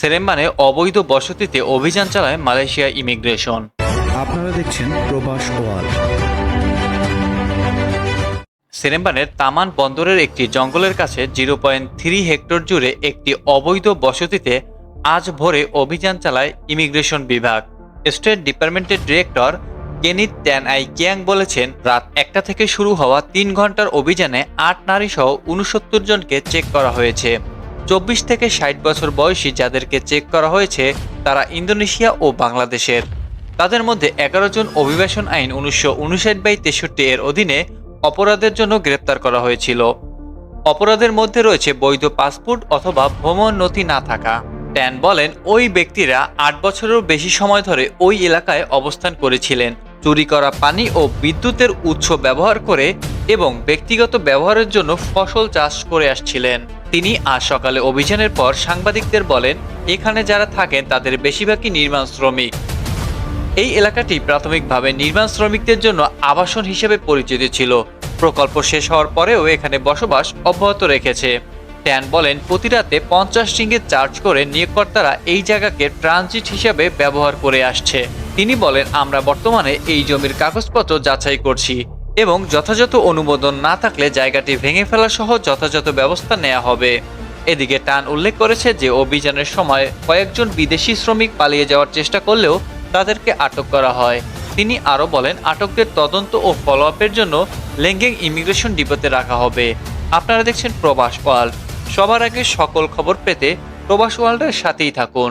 সেরেম্বানে অবৈধ বসতিতে অভিযান চালায় মালয়েশিয়া ইমিগ্রেশন। আপনারা দেখছেন প্রবাস ওয়ার্ল্ড সেরেম্বানের তামান বন্দরের একটি জঙ্গলের কাছে জিরো পয়েন্ট থ্রি হেক্টর জুড়ে একটি অবৈধ বসতিতে আজ ভোরে অভিযান চালায় ইমিগ্রেশন বিভাগ। স্টেট ডিপার্টমেন্টের director Kenneth Tan Ai Kiang বলেছেন রাত একটা থেকে শুরু হওয়া তিন ঘণ্টার অভিযানে আট নারী সহ উনসত্তর জনকে চেক করা হয়েছে। চব্বিশ থেকে ষাট বছর বয়সী যাদেরকে চেক করা হয়েছে, তারা ইন্দোনেশিয়া ও বাংলাদেশের। তাদের মধ্যে এগারো জন অভিবাসন আইন উনিশশো উনষাট বাই তেষট্টি এর অধীনে অপরাধের জন্য গ্রেপ্তার করা হয়েছিল। অপরাধের মধ্যে রয়েছে বৈধ পাসপোর্ট অথবা ভ্রমণ নথি না থাকা। ট্যান বলেন, ওই ব্যক্তিরা আট বছরেরও বেশি সময় ধরে ওই এলাকায় অবস্থান করেছিলেন। চুরি করা পানি ও বিদ্যুতের উৎস ব্যবহার করে এবং ব্যক্তিগত ব্যবহারের জন্য ফসল চাষ করে আসছিলেন। তিনি আজ সকালে অভিযানের পর সাংবাদিকদের বলেন, এখানে যারা থাকেন তাদের বেশিরভাগই নির্মাণ শ্রমিক। এই এলাকাটি প্রাথমিকভাবে নির্মাণ শ্রমিকদের জন্য আবাসন হিসেবে পরিচিত ছিল। প্রকল্প শেষ হওয়ার পরেও এখানে বসবাস অব্যাহত রেখেছে। ট্যান বলেন, প্রতি রাতে পঞ্চাশ রিঙ্গিত চার্জ করে নিয়োগকর্তারা এই জায়গাকে ট্রানজিট হিসেবে ব্যবহার করে আসছে। তিনি বলেন, আমরা বর্তমানে এই জমির কাগজপত্র যাচাই করছি। এবং যথাযথ অনুমোদন না থাকলে জায়গাটি ভেঙে ফেলা সহ যথাযথ ব্যবস্থা নেওয়া হবে। এদিকে টান উল্লেখ করেছে যে, অভিযানের সময় কয়েকজন বিদেশি শ্রমিক পালিয়ে যাওয়ার চেষ্টা করলেও তাদেরকে আটক করা হয়। তিনি আরও বলেন, আটকদের তদন্ত ও ফলো আপের জন্য লেঙ্গেং ইমিগ্রেশন ডিপোতে রাখা হবে। আপনারা দেখছেন প্রবাস ওয়ার্ল্ড। সবার আগে সকল খবর পেতে প্রবাস ওয়ার্ল্ডের সাথেই থাকুন।